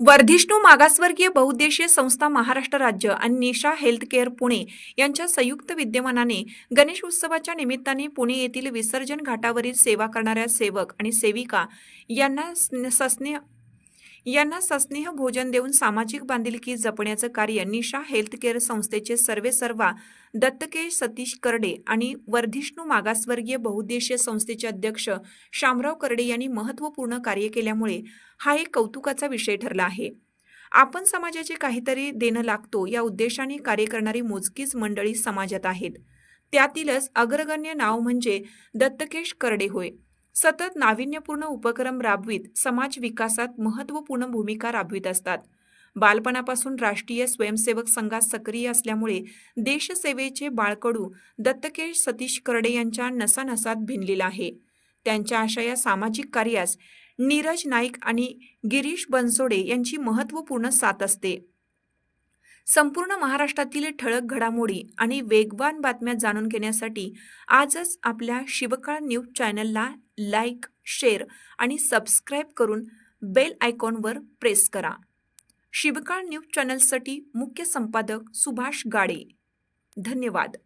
वर्धिष्णू मागासवर्गीय बहुउद्देशीय संस्था महाराष्ट्र राज्य आणि निशा हेल्थ केअर पुणे यांच्या संयुक्त विद्यमानाने गणेश उत्सवाच्या निमित्ताने पुणे येथील विसर्जन घाटावरील सेवा करणाऱ्या सेवक आणि सेविका यांना सस्ने यांना सस्नेह भोजन देऊन सामाजिक बांधिलकी जपण्याचं कार्य निशा हेल्थकेअर संस्थेचे सर्वे सर्वा दत्तकेश सतीश करडे आणि वर्धिष्णू मागासवर्गीय बहुउद्देशीय संस्थेचे अध्यक्ष शामराव करडे यांनी महत्त्वपूर्ण कार्य केल्यामुळे हा एक कौतुकाचा विषय ठरला आहे. आपण समाजाचे काहीतरी देणं लागतो या उद्देशाने कार्य करणारी मोजकीच मंडळी समाजात आहेत. त्यातीलच अग्रगण्य नाव म्हणजे दत्तकेश करडे होय. सतत नाविन्यपूर्ण उपक्रम राबवीत समाज विकासात महत्त्वपूर्ण भूमिका राबवीत असतात. बालपणापासून राष्ट्रीय स्वयंसेवक संघात सक्रिय असल्यामुळे देशसेवेचे बाळकडू दत्तकेश सतीश करडे यांच्या नसानसात भिनलेला आहे. त्यांच्या अशा या सामाजिक कार्यास नीरज नाईक आणि गिरीश बनसोडे यांची महत्त्वपूर्ण साथ असते. संपूर्ण महाराष्ट्रातील ठळक घडामोडी आणि वेगवान बातम्या जाणून घेण्यासाठी आजच आपल्या शिवकाळ न्यूज चॅनलला लाईक शेअर आणि सबस्क्राईब करून बेल आयकॉनवर प्रेस करा. शिवकाळ न्यूज चॅनलसाठी मुख्य संपादक सुभाष गाडे. धन्यवाद.